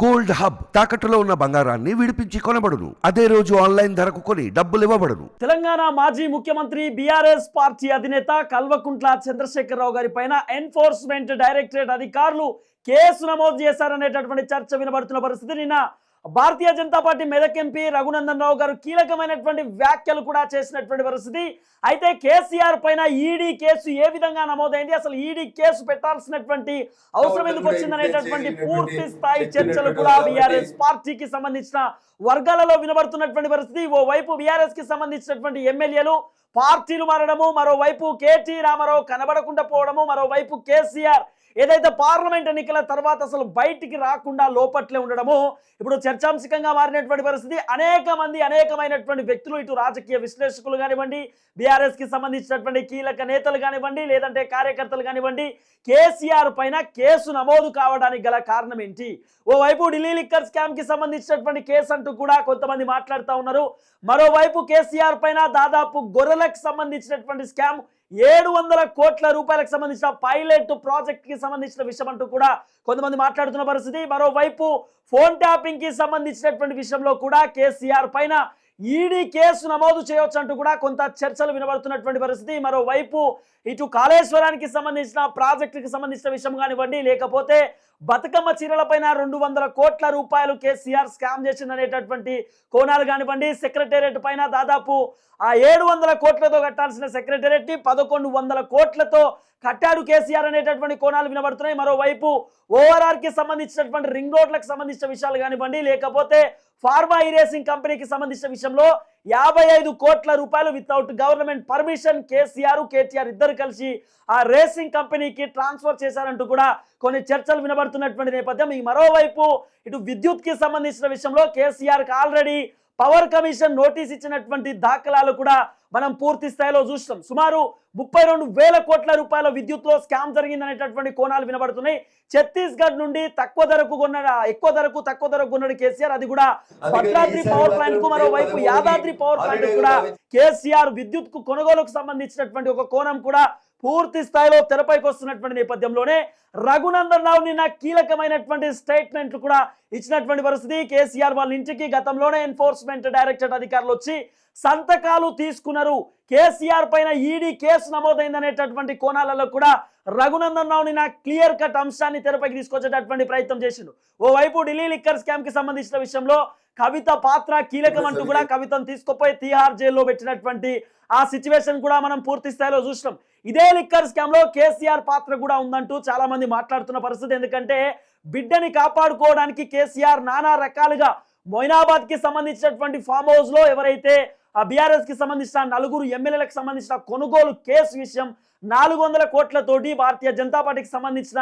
Gold hub తాకట్టులో ఉన్న బంగారాన్ని విడిపించి కొనబడును. అదే రోజు ఆన్లైన్ ధరకు కొని డబ్బులు ఇవ్వబడును. తెలంగాణ మాజీ ముఖ్యమంత్రి బీఆర్ఎస్ పార్టీ అధినేత కల్వకుంట్ల చంద్రశేఖరరావు గారి పైన ఎన్ఫోర్స్మెంట్ డైరెక్టరేట్ అధికారులు కేసు నమోదు చేశారనేటటువంటి చర్చ వినబడుతున్న పరిస్థితి నిన్న భారతీయ జనతా పార్టీ మెదక్ ఎంపీ రఘునందన్ రావు గారు కీలకమైనటువంటి వ్యాఖ్యలు కూడా చేసినటువంటి పరిస్థితి. అయితే కేసీఆర్ పైన ఈడీ కేసు ఏ విధంగా నమోదైంది? అసలు ఈడీ కేసు పెట్టాల్సినటువంటి అవసరం ఎందుకు వచ్చిందనేటటువంటి పూర్తి స్థాయి చర్చలు కూడా బీఆర్ఎస్ పార్టీకి సంబంధించిన వర్గాలలో వినబడుతున్నటువంటి పరిస్థితి. ఓ వైపు బీఆర్ఎస్కి సంబంధించినటువంటి ఎమ్మెల్యేలు పార్టీలు మారడము మరోవైపు కేటీ రామారావు కనబడకుండా పోవడము మరోవైపు కేసీఆర్ ఏదైతే పార్లమెంట్ ఎన్నికల తర్వాత అసలు బయటికి రాకుండా లోపట్లే ఉండడము ఇప్పుడు చర్చాంశకంగా మారినటువంటి పరిస్థితి. అనేక మంది అనేకమైనటువంటి వ్యక్తులు ఇటు రాజకీయ విశ్లేషకులు కానివ్వండి బీఆర్ఎస్కి సంబంధించినటువంటి కీలక నేతలు కానివ్వండి లేదంటే కార్యకర్తలు కానివ్వండి కేసీఆర్ పైన కేసు నమోదు కావడానికి గల కారణం ఏంటి? ఓవైపు ఢిల్లీ లిక్కర్ స్కామ్కి సంబంధించినటువంటి కేసు అంటూ కూడా కొంతమంది మాట్లాడుతూ ఉన్నారు. మరోవైపు కేసీఆర్ పైన దాదాపు గొర్రెలకు సంబంధించినటువంటి స్కామ్ ఏడు వందల కోట్ల రూపాయలకు సంబంధించిన పైలట్ ప్రాజెక్ట్కి సంబంధించిన విషయం అంటూ కూడా కొంతమంది మాట్లాడుతున్న పరిస్థితి. మరోవైపు ఫోన్ ట్యాపింగ్కి సంబంధించినటువంటి విషయంలో కూడా కేసీఆర్ పైన ఈడీ కేసు నమోదు చేయవచ్చు అంటూ కూడా కొంత చర్చలు వినబడుతున్నటువంటి పరిస్థితి. మరోవైపు ఇటు కాళేశ్వరానికి సంబంధించిన ప్రాజెక్టుకి సంబంధించిన విషయం కానివ్వండి లేకపోతే బతుకమ్మ చీరల పైన రెండు వందల కోట్ల రూపాయలు కేసీఆర్ స్కామ్ చేసిందనేటటువంటి కోణాలు కానివ్వండి సెక్రటేరియట్ పైన దాదాపు ఆ ఏడు వందల కోట్లతో కట్టాల్సిన సెక్రటేరియట్ని పదకొండు వందల కోట్లతో కట్టాడు కేసీఆర్ అనేటటువంటి కోణాలు వినబడుతున్నాయి. మరోవైపు ఓఆర్ఆర్కి సంబంధించినటువంటి రింగ్ రోడ్లకు సంబంధించిన విషయాలు కానివ్వండి లేకపోతే ఫార్మా ఇరేసింగ్ కంపెనీకి సంబంధించిన విషయంలో యాభై ఐదు కోట్ల రూపాయలు without government permission KCR KTR ఇద్దరు కలిసి ఆ రేసింగ్ కంపెనీకి ట్రాన్స్ఫర్ చేశారంటూ కూడా కొన్ని చర్చలు వినబడుతున్నటువంటి నేపథ్యం. ఈ మరోవైపు ఇటు విద్యుత్కి సంబంధించిన విషయంలో కేసీఆర్కి ఆల్రెడీ పవర్ కమిషన్ నోటీస్ ఇచ్చినటువంటి దాఖలాలు కూడా మనం పూర్తి స్థాయిలో చూస్తాం. సుమారు ముప్పై రెండు వేల కోట్ల రూపాయల విద్యుత్లో స్కామ్ జరిగిందనేటటువంటి కోణాలు వినబడుతున్నాయి. ఛత్తీస్గఢ్ నుండి తక్కువ ధరకు కొన్న ఎక్కువ ధరకు తక్కువ ధరకు కొన్నాడు కేసీఆర్. అది కూడా భద్రాద్రి పవర్ ప్లాంట్కు మరోవైపు యాదాద్రి పవర్ ప్లాంట్ కూడా కేసీఆర్ విద్యుత్కు కొనుగోలుకు సంబంధించినటువంటి ఒక కోణం కూడా పూర్తి స్థాయిలో తెరపైకి వస్తున్నటువంటి నేపథ్యంలోనే రఘునందన్ రావు నిన్న కీలకమైనటువంటి స్టేట్మెంట్లు కూడా ఇచ్చినటువంటి పరిస్థితి. కేసీఆర్ వాళ్ళ ఇంటికి గతంలోనే ఎన్ఫోర్స్మెంట్ డైరెక్టరేట్ అధికారులు వచ్చి సంతకాలు తీసుకున్నారు. కేసీఆర్ పైన ఈడీ కేసు నమోదైందనేటటువంటి కోణాలలో కూడా రఘునందన్ రావు నిన్న క్లియర్ కట్ అంశాన్ని తెరపైకి తీసుకొచ్చేటటువంటి ప్రయత్నం చేసిండు. ఓవైపు ఢిల్లీ లిక్కర్ స్కామ్కి సంబంధించిన విషయంలో కవిత పాత్ర కీలకం అంటూ కూడా కవితను తీసుకుపోయి తీహార్ జైల్లో పెట్టినటువంటి ఆ సిచ్యువేషన్ కూడా మనం పూర్తి స్థాయిలో చూసినాం. ఇదే లిక్కర్ స్కామ్లో కేసీఆర్ పాత్ర కూడా ఉందంటూ చాలా మంది మాట్లాడుతున్న పరిస్థితి. ఎందుకంటే బిడ్డని కాపాడుకోవడానికి కేసీఆర్ నానా రకాలుగా మొయినాబాద్కి సంబంధించినటువంటి ఫామ్ హౌస్లో ఎవరైతే ఆ బీఆర్ఎస్కి సంబంధించిన నలుగురు ఎమ్మెల్యేలకు సంబంధించిన కొనుగోలు కేసు విషయం నాలుగు వందల కోట్లతోటి భారతీయ జనతా పార్టీకి సంబంధించిన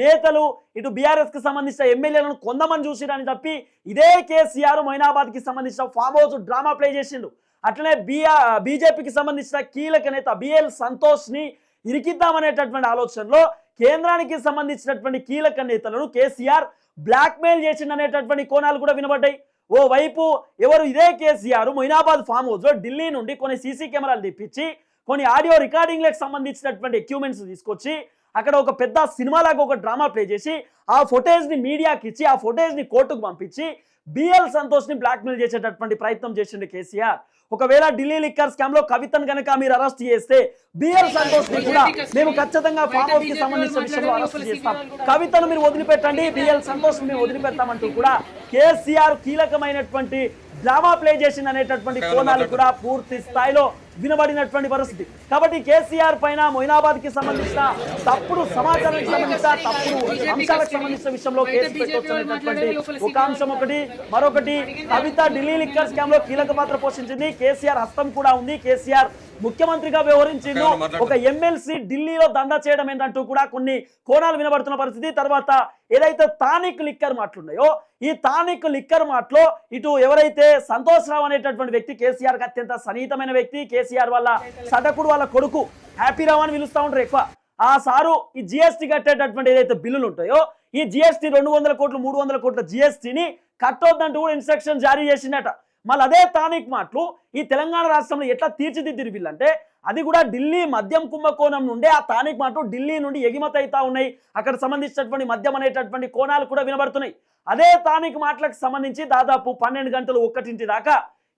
నేతలు ఇటు బీఆర్ఎస్కి సంబంధించిన ఎమ్మెల్యేలను కొందమని చూసిరని తప్పి ఇదే కేసీఆర్ మైనాబాద్కి సంబంధించిన ఫామ్ హౌస్ డ్రామా ప్లే చేసిండు. అట్లనే బీఆర్ బీజేపీకి సంబంధించిన కీలక నేత బిఎల్ సంతోష్ని ఇరికిద్దామనేటటువంటి ఆలోచనలో కేంద్రానికి సంబంధించినటువంటి కీలక నేతలను కేసీఆర్ బ్లాక్మెయిల్ చేసిండనేటటువంటి కోణాలు కూడా వినబడ్డాయి. ఓ వైపు ఎవరు ఇదే కేసీఆర్ మొయినాబాద్ ఫామ్ హౌస్లో ఢిల్లీ నుండి కొన్ని సీసీ కెమెరాలు తెప్పించి కొన్ని ఆడియో రికార్డింగ్లకు సంబంధించినటువంటి ఎక్విప్మెంట్స్ తీసుకొచ్చి అక్కడ ఒక పెద్ద సినిమాలాగా ఒక డ్రామా ప్లే చేసి ఆ ఫొటేజ్ని మీడియాకి ఇచ్చి ఆ ఫొటేజ్ని కోర్టుకు పంపించి బిఎల్ సంతోష్ని బ్లాక్మెయిల్ చేసేటటువంటి ప్రయత్నం చేసిండు కేసీఆర్. ఒకవేళ ఢిల్లీ లిక్కర్ స్కామ్లో కవితను కనుక మీరు అరెస్ట్ చేస్తే బిఎల్ సంతోష్ని కూడా మేము ఖచ్చితంగా ఫామ్ హౌస్కి సంబంధించిన విషయంలో అరెస్ట్ చేస్తాం. కవితను మీరు వదిలిపెట్టండి బిఎల్ సంతోష్ మేము వదిలిపెడతామంటూ కూడా కేసీఆర్ కీలకమైనటువంటి డ్రామా ప్లే చేసింది అనేటటువంటి కోణాలు కూడా పూర్తి స్థాయిలో వినబడినటువంటి పరిస్థితి. కాబట్టి కేసీఆర్ పైన మొయినాబాద్కి సంబంధించిన తప్పుడు సమాచారానికి సంబంధించిన తప్పుడు అంశాలకు సంబంధించిన విషయంలో కేసు పెట్టవచ్చు అనేటటువంటి ఒక అంశం ఒకటి. మరొకటి కవిత ఢిల్లీ లిక్కర్ స్కామ్లో కీలక పాత్ర పోషించింది. కేసీఆర్ హస్తం కూడా ఉంది. కేసీఆర్ ముఖ్యమంత్రిగా వ్యవహరించిండు. ఒక ఎమ్మెల్సీ ఢిల్లీలో దందా చేయడం ఏంటంటూ కూడా కొన్ని కోణాలు వినబడుతున్న పరిస్థితి. తర్వాత ఏదైతే తానిక్ లిక్కర్ మాటలున్నాయో ఈ తానిక్ లిక్కర్ మాటలో ఇటు ఎవరైతే సంతోష్ రావు అనేటటువంటి వ్యక్తి కేసీఆర్కి అత్యంత సన్నిహితమైన వ్యక్తి కేసీఆర్ వాళ్ళ సటకుడు వాళ్ళ కొడుకు హ్యాపీ రావు అని పిలుస్తూ ఉంటారు ఎక్కువ. ఆ సారు ఈ జిఎస్టీ కట్టేటటువంటి ఏదైతే బిల్లులు ఉంటాయో ఈ జిఎస్టీ రెండు వందల కోట్లు మూడు వందల కోట్ల జిఎస్టీని కట్టొద్దంటూ కూడా ఇన్స్ట్రక్షన్ జారీ చేసిందట. మళ్ళీ అదే తానిక్ మాటలు ఈ తెలంగాణ రాష్ట్రంలో ఎట్లా తీర్చిదిద్దిరు వీళ్ళంటే అది కూడా ఢిల్లీ మద్యం కుంభకోణం నుండే ఆ తానిక్ మాటలు ఢిల్లీ నుండి ఎగుమతి అవుతా ఉన్నాయి. అక్కడ సంబంధించినటువంటి మద్యం అనేటటువంటి కోణాలు కూడా వినబడుతున్నాయి. అదే తానిక్ మాటలకు సంబంధించి దాదాపు పన్నెండు గంటలు ఒక్కటింటి దాకా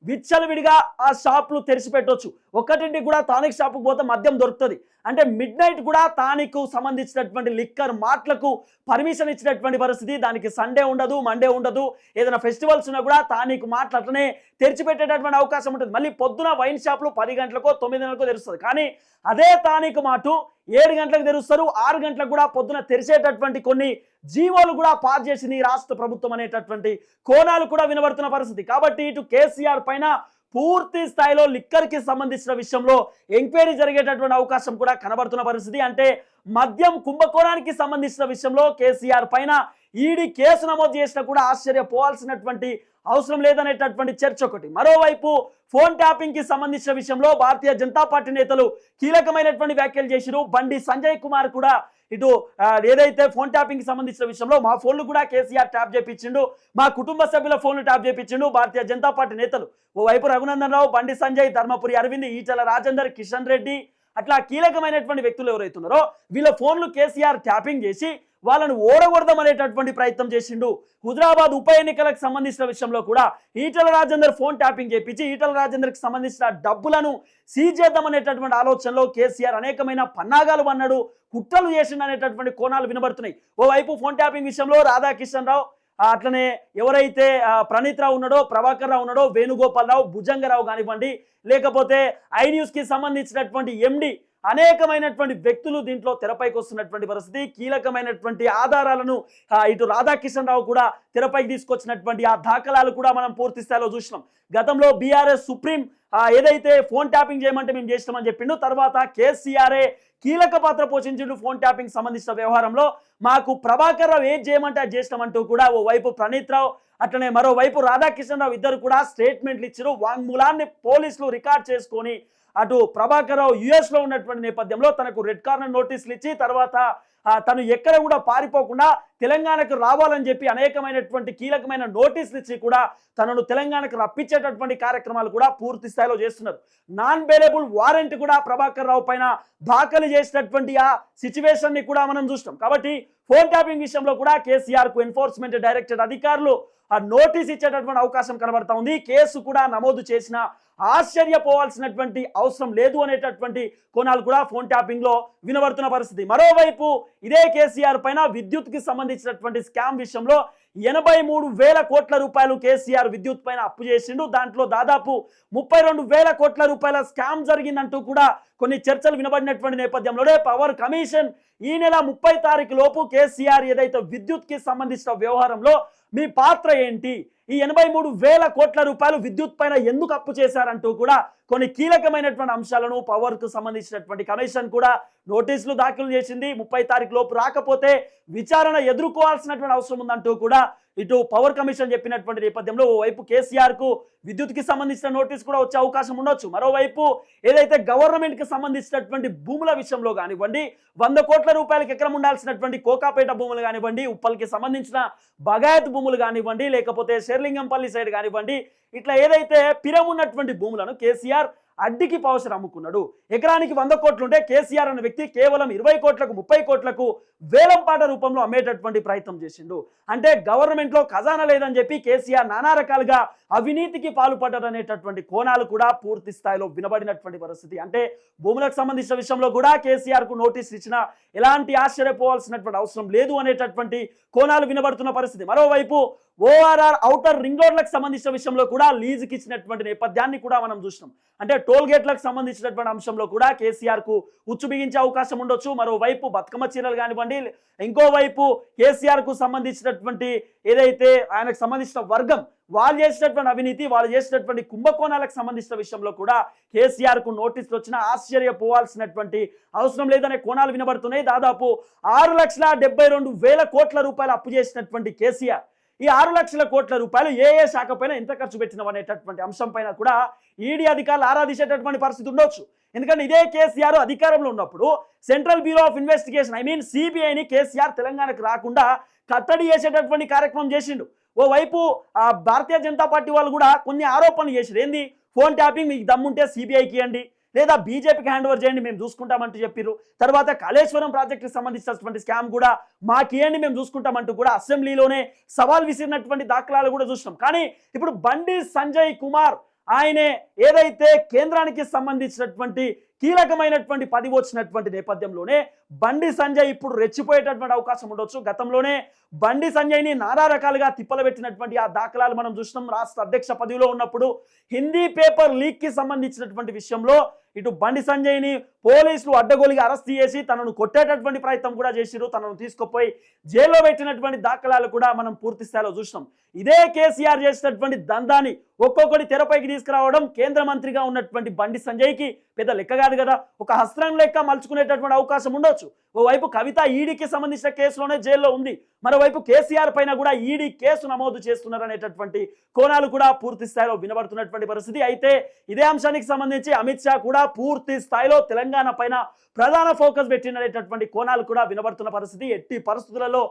విచ్చలవిడిగా ఆ షాపులు తెరిచి పెట్టొచ్చు ఒక్కటింటికి కూడా తానిక్ షాపుకి పోతే మద్యం దొరుకుతుంది. అంటే మిడ్ నైట్ కూడా తానికు సంబంధించినటువంటి లిక్కర్ మాటలకు పర్మిషన్ ఇచ్చినటువంటి పరిస్థితి. దానికి సండే ఉండదు మండే ఉండదు. ఏదైనా ఫెస్టివల్స్ ఉన్నా కూడా తానిక్ మాటలు అట్లనే తెరిచిపెట్టేటటువంటి అవకాశం ఉంటుంది. మళ్ళీ పొద్దున వైన్ షాపులు పది గంటలకో తొమ్మిది గంటలకో తెరుస్తుంది. కానీ అదే తానికు మాటు ఏడు గంటలకు తెరుస్తారు ఆరు గంటలకు కూడా పొద్దున తెరిచేటటువంటి కొన్ని జీవోలు కూడా పాస్ చేసింది ఈ రాష్ట్ర ప్రభుత్వం అనేటటువంటి కోణాలు కూడా వినబడుతున్న పరిస్థితి. కాబట్టి ఇటు కేసీఆర్ పైన పూర్తి స్థాయిలో లిక్కర్కి సంబంధించిన విషయంలో ఎంక్వైరీ జరిగేటటువంటి అవకాశం కూడా కనబడుతున్న పరిస్థితి. అంటే మద్యం కుంభకోణానికి సంబంధించిన విషయంలో కేసీఆర్ పైన ఈడీ కేసు నమోదు చేసినా కూడా ఆశ్చర్యపోవాల్సినటువంటి అవసరం లేదనేటటువంటి చర్చ ఒకటి. మరోవైపు ఫోన్ ట్యాపింగ్కి సంబంధించిన విషయంలో భారతీయ జనతా పార్టీ నేతలు కీలకమైనటువంటి వ్యాఖ్యలు చేసిరు. బండి సంజయ్ కుమార్ కూడా ఇటు ఏదైతే ఫోన్ ట్యాపింగ్కి సంబంధించిన విషయంలో మా ఫోన్లు కూడా కేసీఆర్ ట్యాప్ చేపించిండు. మా కుటుంబ సభ్యుల ఫోన్లు ట్యాప్ చేపించిండు భారతీయ జనతా పార్టీ నేతలు. ఓవైపు రఘునందన్ రావు బండి సంజయ్ ధర్మపురి అరవింద్ ఈటల రాజేందర్ కిషన్ రెడ్డి అట్లా కీలకమైనటువంటి వ్యక్తులు ఎవరైతున్నారో వీళ్ళ ఫోన్లు కేసీఆర్ ట్యాపింగ్ చేసి వాళ్ళను ఓడగొడదాం అనేటటువంటి ప్రయత్నం చేసిండు. హుజరాబాద్ ఉప ఎన్నికలకు సంబంధించిన విషయంలో కూడా ఈటల రాజేందర్ ఫోన్ ట్యాపింగ్ చేపించి ఈటల రాజేందర్కి సంబంధించిన డబ్బులను సీజ్ చేద్దాం అనేటటువంటి ఆలోచనలో కేసీఆర్ అనేకమైన పన్నాగాలు అన్నాడు కుట్రలు చేసిండు అనేటటువంటి కోణాలు వినబడుతున్నాయి. ఓవైపు ఫోన్ ట్యాపింగ్ విషయంలో రాధాకిషన్ రావు అట్లనే ఎవరైతే ప్రణీత్ రావు ఉన్నాడో ప్రభాకర్ రావు ఉన్నాడో వేణుగోపాల్ రావు భుజంగరావు కానివ్వండి లేకపోతే ఐ న్యూస్కి సంబంధించినటువంటి ఎండి అనేకమైనటువంటి వ్యక్తులు దీంట్లో తెరపైకి వస్తున్నటువంటి పరిస్థితి కీలకమైనటువంటి ఆధారాలను ఇటు రాధాకిషన్ రావు కూడా తెరపైకి తీసుకొచ్చినటువంటి ఆ దాఖలాలు కూడా మనం పూర్తి స్థాయిలో చూసినాం. గతంలో బీఆర్ఎస్ సుప్రీం ఏదైతే ఫోన్ ట్యాపింగ్ చేయమంటే మేము చేస్తామని చెప్పిండు తర్వాత కేసీఆర్ఏ కీలక పాత్ర పోషించిండు ఫోన్ ట్యాపింగ్ సంబంధించిన వ్యవహారంలో మాకు ప్రభాకర్ రావు ఏం చేయమంటే అది చేసినామంటూ కూడా ఓ వైపు ప్రణీత్ రావు అట్లనే మరోవైపు రాధాకిషన్ రావు ఇద్దరు కూడా స్టేట్మెంట్లు ఇచ్చారు వాంగ్మూలాన్ని పోలీసులు రికార్డ్ చేసుకొని అటు ప్రభాకర్ రావు యుఎస్లో ఉన్నటువంటి నేపథ్యంలో తనకు రెడ్ కార్నర్ నోటీసులు ఇచ్చి తర్వాత తను ఎక్కడ కూడా పారిపోకుండా తెలంగాణకు రావాలని చెప్పి అనేకమైనటువంటి కీలకమైన నోటీసులు ఇచ్చి కూడా తనను తెలంగాణకు రప్పించేటటువంటి కార్యక్రమాలు కూడా పూర్తి స్థాయిలో చేస్తున్నారు. నాన్ బేలబుల్ వారెంట్ కూడా ప్రభాకర్ రావు పైన దాఖలు చేసినటువంటి ఆ సిచ్యువేషన్ని కూడా మనం చూస్తాం. కాబట్టి ఫోన్ ట్యాపింగ్ విషయంలో కూడా కేసీఆర్కు ఎన్ఫోర్స్మెంట్ డైరెక్టరేట్ అధికారులు ఆ నోటీస్ ఇచ్చేటటువంటి అవకాశం కనబడతా ఉంది. కేసు కూడా నమోదు చేసిన ఆశ్చర్యపోవాల్సినటువంటి అవసరం లేదు అనేటటువంటి కోణాలు కూడా ఫోన్ ట్యాపింగ్లో వినబడుతున్న పరిస్థితి. మరోవైపు ఇదే కేసీఆర్ పైన విద్యుత్కి సంబంధించినటువంటి స్కామ్ విషయంలో ఎనభై మూడు వేల కోట్ల రూపాయలు కేసీఆర్ విద్యుత్ పైన అప్పు చేసిండు. దాంట్లో దాదాపు ముప్పై రెండు వేల కోట్ల రూపాయల స్కామ్ జరిగిందంటూ కూడా కొన్ని చర్చలు వినబడినటువంటి నేపథ్యంలోనే పవర్ కమిషన్ ఈ నెల ముప్పై తారీఖు లోపు కేసీఆర్ ఏదైతే విద్యుత్కి సంబంధించిన వ్యవహారంలో మీ పాత్ర ఏంటి? ఈ ఎనభై మూడు వేల కోట్ల రూపాయలు విద్యుత్ పైన ఎందుకు అప్పు చేశారంటూ కూడా కొన్ని కీలకమైనటువంటి అంశాలను పవర్కు సంబంధించినటువంటి కమిషన్ కూడా నోటీసులు దాఖలు చేసింది. ముప్పై తారీఖు లోపు రాకపోతే విచారణ ఎదుర్కోవాల్సినటువంటి అవసరం ఉందంటూ కూడా ఇటు పవర్ కమిషన్ చెప్పినటువంటి నేపథ్యంలో ఓవైపు కేసీఆర్కు విద్యుత్కి సంబంధించిన నోటీస్ కూడా వచ్చే అవకాశం ఉండొచ్చు. మరోవైపు ఏదైతే గవర్నమెంట్కి సంబంధించినటువంటి భూముల విషయంలో కానివ్వండి వంద కోట్ల రూపాయలకు ఎకరం ఉండాల్సినటువంటి కోకాపేట భూములు కానివ్వండి ఉప్పల్కి సంబంధించిన బగాయత్ భూములు కానివ్వండి లేకపోతే షెర్లింగంపల్లి సైడ్ కానివ్వండి ఇట్లా ఏదైతే పిరమున్నటువంటి భూములను కేసీఆర్ అడ్డికి పవసరం అమ్ముకున్నాడు. ఎకరానికి వంద కోట్లుంటే కేసీఆర్ అనే వ్యక్తి కేవలం ఇరవై కోట్లకు ముప్పై కోట్లకు వేలంపాట రూపంలో అమ్మేటటువంటి ప్రయత్నం చేసిండు. అంటే గవర్నమెంట్లో ఖజానా లేదని చెప్పి కేసీఆర్ నానా రకాలుగా అవినీతికి పాల్పడ్డారు అనేటటువంటి కోణాలు కూడా పూర్తి స్థాయిలో వినబడినటువంటి పరిస్థితి. అంటే భూములకు సంబంధించిన విషయంలో కూడా కేసీఆర్కు నోటీస్ ఇచ్చిన ఎలాంటి ఆశ్చర్యపోవాల్సినటువంటి అవసరం లేదు అనేటటువంటి కోణాలు వినబడుతున్న పరిస్థితి. మరోవైపు ఓఆర్ఆర్ ఔటర్ రింగ్ రోడ్లకు సంబంధించిన విషయంలో కూడా లీజుకి ఇచ్చినటువంటి నేపథ్యాన్ని కూడా మనం చూసినాం. అంటే టోల్ గేట్లకు సంబంధించినటువంటి అంశంలో కూడా కేసీఆర్కు ఉచ్చు బిగించే అవకాశం ఉండొచ్చు. మరోవైపు బతుకమ్మ చీరలు కానివ్వండి ఇంకోవైపు కేసీఆర్కు సంబంధించినటువంటి ఏదైతే ఆయనకు సంబంధించిన వర్గం వాళ్ళు చేసినటువంటి అవినీతి వాళ్ళు చేసినటువంటి కుంభకోణాలకు సంబంధించిన విషయంలో కూడా కేసీఆర్కు నోటీసులు వచ్చిన ఆశ్చర్యపోవాల్సినటువంటి అవసరం లేదనే కోణాలు వినబడుతున్నాయి. దాదాపు ఆరు లక్షల డెబ్బై రెండు వేల కోట్ల రూపాయలు అప్పు చేసినటువంటి కేసీఆర్ ఈ ఆరు లక్షల కోట్ల రూపాయలు ఏ ఏ శాఖ పైన ఎంత ఖర్చు పెట్టినవి అనేటటువంటి అంశం పైన కూడా ఈడీ అధికారులు ఆరాధించేటటువంటి పరిస్థితి ఉండొచ్చు. ఎందుకంటే ఇదే కేసీఆర్ అధికారంలో ఉన్నప్పుడు Central Bureau of Investigation I mean సిబిఐని కేసీఆర్ తెలంగాణకు రాకుండా కట్టడి చేసేటటువంటి కార్యక్రమం చేసిండు. ఓవైపు ఆ భారతీయ జనతా పార్టీ వాళ్ళు కూడా కొన్ని ఆరోపణలు చేసారు ఏంది? ఫోన్ ట్యాపింగ్ మీకు దమ్ముంటే సిబిఐకి ఇవ్వండి లేదా బీజేపీకి హ్యాండ్ ఓవర్ చేయండి మేము చూసుకుంటామంటూ చెప్పారు తర్వాత కాళేశ్వరం ప్రాజెక్టుకి సంబంధించినటువంటి స్కామ్ కూడా మాకేయండి మేము చూసుకుంటామంటూ కూడా అసెంబ్లీలోనే సవాల్ విసిరినటువంటి దాఖలాలు కూడా చూసినాం. కానీ ఇప్పుడు బండి సంజయ్ కుమార్ ఆయనే ఏదైతే కేంద్రానికి సంబంధించినటువంటి కీలకమైనటువంటి పది వచ్చినటువంటి నేపథ్యంలోనే బండి సంజయ్ ఇప్పుడు రెచ్చిపోయేటటువంటి అవకాశం ఉండొచ్చు. గతంలోనే బండి సంజయ్ని నానా రకాలుగా తిప్పలబెట్టినటువంటి ఆ దాఖలాలు మనం చూసినాం. రాష్ట్ర అధ్యక్ష పదవిలో ఉన్నప్పుడు హిందీ పేపర్ లీక్కి సంబంధించినటువంటి విషయంలో ఇటు బండి సంజయ్ని పోలీసులు అడ్డగోలిగా అరెస్ట్ చేసి తనను కొట్టేటటువంటి ప్రయత్నం కూడా చేసిరు తనను తీసుకుపోయి జైల్లో పెట్టినటువంటి దాఖలాలు కూడా మనం పూర్తి స్థాయిలో చూసినాం. ఇదే కేసీఆర్ చేసినటువంటి దందాన్ని ఒక్కొక్కటి తెరపైకి తీసుకురావడం కేంద్ర మంత్రిగా ఉన్నటువంటి బండి సంజయ్కి పెద్ద లెక్కగా కాదు కదా. ఒక హస్త్రం లెక్క మలుచుకునేటటువంటి అవకాశం ఉండొచ్చు. ఓవైపు కవిత ఈడీకి సంబంధించిన కేసులోనే జైల్లో ఉంది. మరోవైపు కేసీఆర్ పైన కూడా ఈడీ కేసు నమోదు చేస్తున్నారనేటటువంటి కోణాలు కూడా పూర్తి స్థాయిలో వినబడుతున్నటువంటి పరిస్థితి. అయితే ఇదే అంశానికి సంబంధించి అమిత్ షా కూడా పూర్తి స్థాయిలో తెలంగాణ పైన ప్రధాన ఫోకస్ పెట్టినటువంటి కోణాలు కూడా వినబడుతున్న పరిస్థితి. ఎట్టి పరిస్థితులలో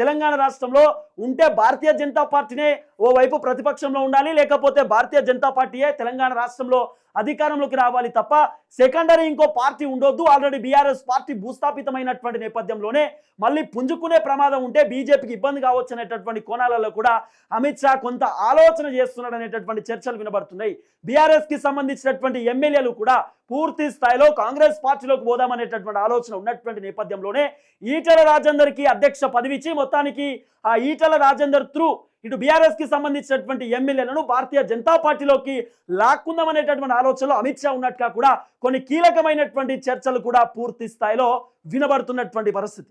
తెలంగాణ రాష్ట్రంలో ఉంటే భారతీయ జనతా పార్టీనే ఓవైపు ప్రతిపక్షంలో ఉండాలి లేకపోతే భారతీయ జనతా పార్టీయే తెలంగాణ రాష్ట్రంలో అధికారంలోకి రావాలి తప్ప సెకండరీ ఇంకో పార్టీ ఉండొద్దు. ఆల్రెడీ బీఆర్ఎస్ పార్టీ భూస్థాపితమైనటువంటి నేపథ్యంలోనే మళ్ళీ పుంజుకునే ప్రమాదం ఉంటే బీజేపీకి ఇబ్బంది కావచ్చు అనేటటువంటి కోణాలలో కూడా అమిత్ షా కొంత ఆలోచన చేస్తున్నాడు అనేటటువంటి చర్చలు వినబడుతున్నాయి. బీఆర్ఎస్కి సంబంధించినటువంటి ఎమ్మెల్యేలు కూడా పూర్తి స్థాయిలో కాంగ్రెస్ పార్టీలోకి పోదామనేటటువంటి ఆలోచన ఉన్నటువంటి నేపథ్యంలోనే ఈటల రాజేందర్కి అధ్యక్ష పదవిచ్చి మొత్తానికి ఆ ఈటల రాజేందర్ త్రూ ఇటు బీఆర్ఎస్కి సంబంధించినటువంటి ఎమ్మెల్యేలను భారతీయ జనతా పార్టీలోకి లాక్కుందామనేటటువంటి ఆలోచనలో అమిత్ షా ఉన్నట్టుగా కూడా కొన్ని కీలకమైనటువంటి చర్చలు కూడా పూర్తి స్థాయిలో వినబడుతున్నటువంటి పరిస్థితి.